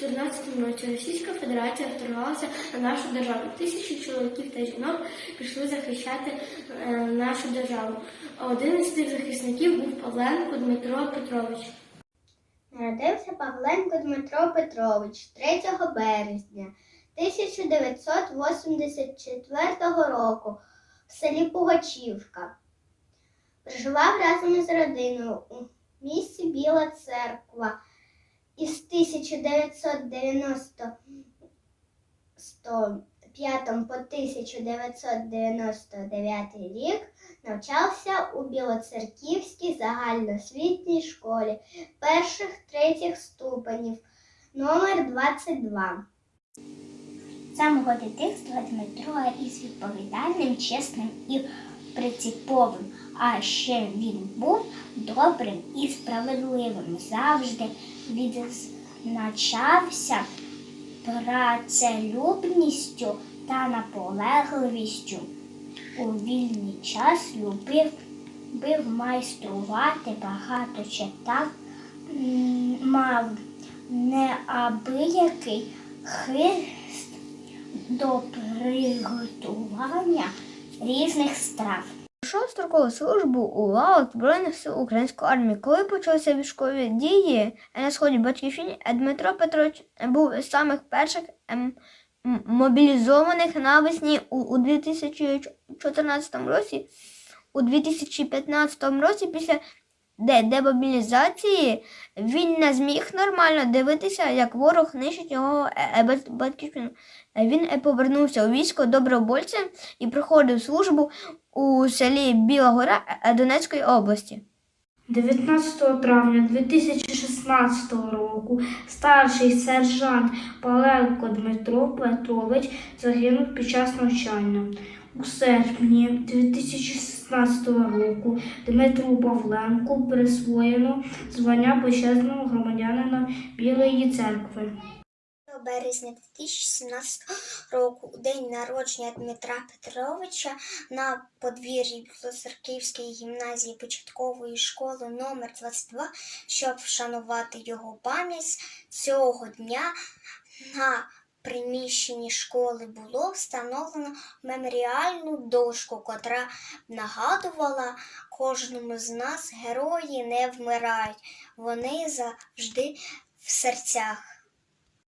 2014 році Російська Федерація вторгалася на нашу державу. Тисячі чоловіків та жінок пішли захищати е, нашу державу. Один із тих захисників був Павленко Дмитро Петрович. Народився Павленко Дмитро Петрович 3 березня 1984 року в селі Пугачівка. Проживав разом із родиною у місті Біла Церква. Із 1995 по 1999 рік навчався у Білоцерківській загальноосвітній школі перших третіх ступенів номер 22. Самого дитинства Дмитро із відповідальним, чесним і принциповим, а ще він був добрим і справедливим. Завжди відзначався працелюбністю та наполегливістю. У вільний час любив, любив майструвати, багато читав, мав неабиякий хист до приготування різних страв. Пройшов строкову службу у лав Збройних сил Української армії. Коли почалися військові дії на сході Батьківщини, Дмитро Петрович був з самих перших ем, мобілізованих навесні у 2014 році. У 2015 році після де, демобілізації він не зміг нормально дивитися, як ворог нищить його е, е, бат- батьківщину. Е, Він повернувся у військо добровольцем і проходив службу у селі Біла Гора Донецької області. 19 травня 2016 року старший сержант Паленко Дмитро Петрович загинув під час навчання. У серпні 2016 року Дмитру Павленку присвоєно звання почесного громадянина Білої церкви. Березня 2017 року, у день народження Дмитра Петровича, на подвір'ї Білоцерківської гімназії початкової школи номер 22, щоб вшанувати його пам'ять цього дня на приміщенні школи було встановлено меморіальну дошку, котра нагадувала кожному з нас герої не вмирають, вони завжди в серцях.